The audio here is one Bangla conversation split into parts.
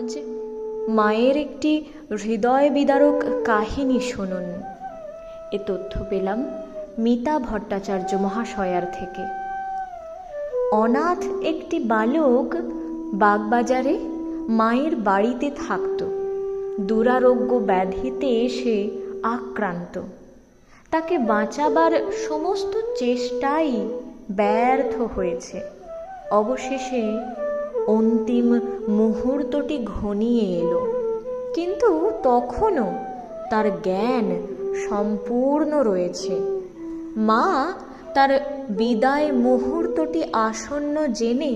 আজ মায়ের একটি হৃদয় বিদারক কাহিনী শুনুন। এ তথ্য পেলাম মিতা ভট্টাচার্য মহাশয়ার থেকে। অনাথ একটি বালক বাগবাজারে মায়ের বাড়িতে থাকত। দুরারোগ্য ব্যাধিতে সে আক্রান্ত। তাকে বাঁচাবার সমস্ত চেষ্টাই ব্যর্থ হয়েছে। অবশেষে অন্তিম মুহূর্তটি ঘনিয়ে এলো। কিন্তু তখনও তার জ্ঞান সম্পূর্ণ রয়েছে। মা তার বিদায় মুহূর্তটি আসন্ন জেনে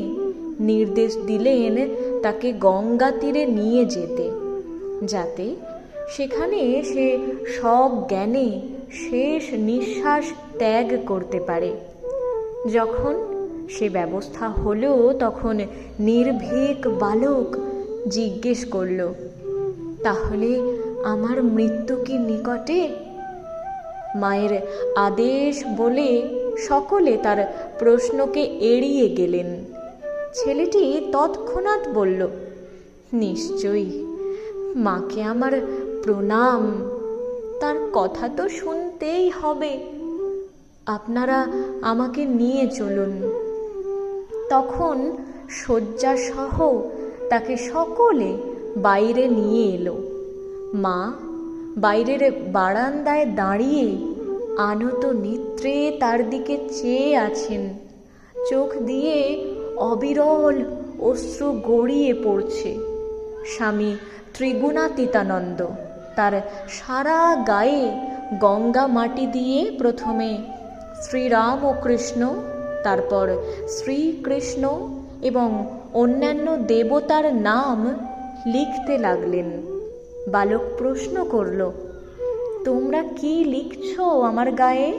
নির্দেশ দিলেন তাকে গঙ্গা তীরে নিয়ে যেতে, যাতে সেখানে সে সব জ্ঞানে শেষ নিঃশ্বাস ত্যাগ করতে পারে। যখন সে ব্যবস্থা হলো তখন নির্ভীক বালক জিজ্ঞেস করল, তাহলে আমার মৃত্যু কি নিকটে? মায়ের আদেশ বলে সকলে তার প্রশ্নকে এড়িয়ে গেলেন। ছেলেটি তৎক্ষণাৎ বলল, নিশ্চয়ই, মাকে আমার প্রণাম, তার কথা তো শুনতেই হবে। আপনারা আমাকে নিয়ে চলুন। তখন শয্যাসহ তাকে সকলে বাইরে নিয়ে এলো। মা বাইরের বারান্দায় দাঁড়িয়ে আনত নেত্রে তার দিকে চেয়ে আছেন। চোখ দিয়ে অবিরল অশ্রু গড়িয়ে পড়ছে। স্বামী ত্রিগুণাতীতানন্দ তার সারা গায়ে গঙ্গা মাটি দিয়ে প্রথমে শ্রীরাম ও কৃষ্ণ তারপর শ্রীকৃষ্ণ এবং অন্যান্য দেবতার নাম লিখতে লাগলেন। বালক প্রশ্ন করল, তোমরা কি লিখছ আমার গায়ে?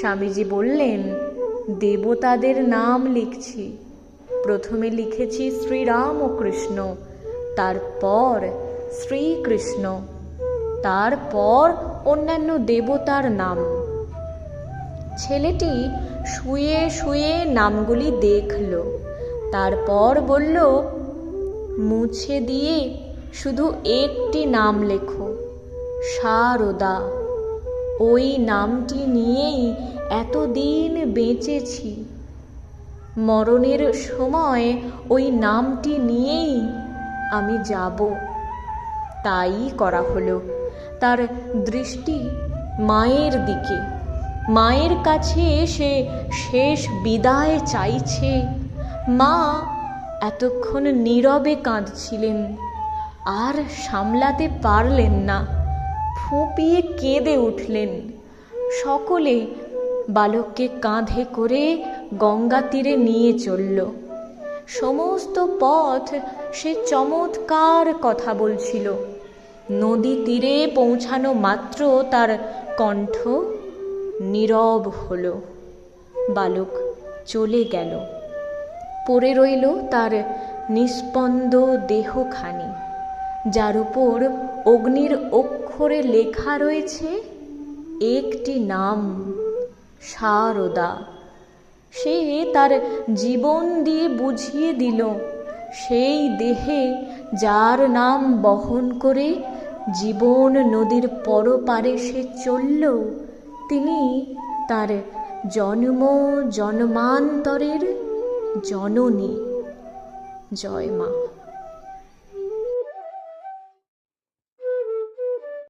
স্বামীজি বললেন, দেবতাদের নাম লিখছি। প্রথমে লিখেছি শ্রীরাম ও কৃষ্ণ তারপর শ্রীকৃষ্ণ, তারপর অন্যান্য দেবতার নাম। ছেলেটি শুয়ে শুয়ে নামগুলি দেখল। তারপর বলল, মুছে দিয়ে শুধু একটি নাম লেখো, সারদা। ওই নামটি নিয়েই এতদিন বেঁচেছি। মরণের সময় ওই নামটি নিয়েই আমি যাব। তাই করা হলো। তার দৃষ্টি মায়ের দিকে। মায়ের কাছে এসে শেষ বিদায় চাইছে। মা এতক্ষণ নীরবে কাঁদছিলেন, আর সামলাতে পারলেন না। ফুঁপিয়ে কেঁদে উঠলেন। সকলে বালককে কাঁধে করে গঙ্গা তীরে নিয়ে চলল। সমস্ত পথ সে চমৎকার কথা বলছিল। নদী তীরে পৌঁছানো মাত্র তার কণ্ঠ নীরব হল। বালক চলে গেল। পড়ে রইল তার নিস্পন্দ দেহখানি, যার উপর অগ্নির অক্ষরে লেখা রয়েছে একটি নাম, সারদা। সে তার জীবন দিয়ে বুঝিয়ে দিল, সেই দেহে যার নাম বহন করে জীবন নদীর পরপারে সে চলল তিনি তার জন্ম জন্মান্তরের জননী। জয় মা।